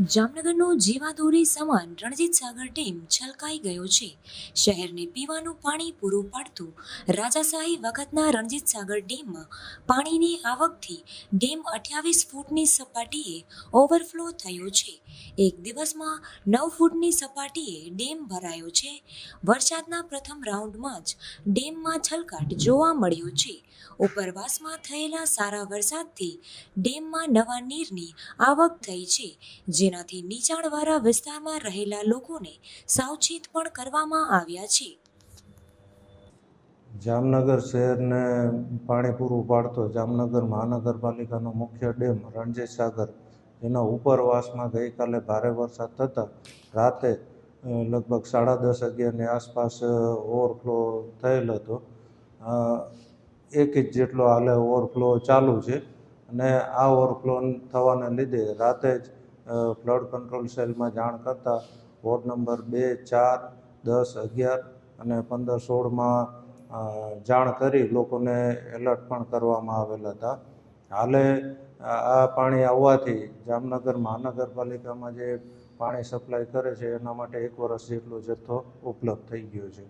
જામનગરનો જીવાદોરી સમાન રણજીત સાગર ડેમ છલકાઈ ગયો છે. શહેરને પીવાનું પાણી પૂરું પાડતું રાજાશાહી વખતના રણજીત સાગર ડેમમાં પાણીની આવકથી ડેમ અઠ્યાવીસ ફૂટની સપાટીએ ઓવરફ્લો થયો છે. એક દિવસમાં નવ ફૂટની સપાટીએ ડેમ ભરાયો છે. વરસાદના પ્રથમ રાઉન્ડમાં જ ડેમમાં છલકાટ જોવા મળ્યો છે. ઉપરવાસમાં થયેલા સારા વરસાદથી ડેમમાં નવા નીરની આવક થઈ છે. જેનાથી નીચાણવાળા વિસ્તારમાં રહેલા લોકોને સાવચેત પણ કરવામાં આવ્યા છે. જામનગર શહેરને પાણી પૂરું પાડતો જામનગર મહાનગરપાલિકાનો મુખ્ય ડેમ રણજીત સાગર. એના ઉપરવાસમાં ગઈકાલે ભારે વરસાદ થતાં રાતે લગભગ સાડા દસ અગિયારની આસપાસ ઓવરફ્લો થયેલ હતો. એક ઇંચ જેટલો હાલે ઓવરફ્લો ચાલુ છે અને આ ઓવરફ્લો થવાને લીધે રાતે જ ફ્લડ કંટ્રોલ સેલમાં જાણ કરતાં વોર્ડ નંબર બે, ચાર, દસ, અગિયાર અને પંદર, સોળમાં જાણ કરી લોકોને એલર્ટ પણ કરવામાં આવેલા હતા. હાલે આ પાણી આવવાથી જામનગર મહાનગરપાલિકામાં જે પાણી સપ્લાય કરે છે, એના માટે એક વર્ષ જેટલો જથ્થો ઉપલબ્ધ થઈ ગયો છે.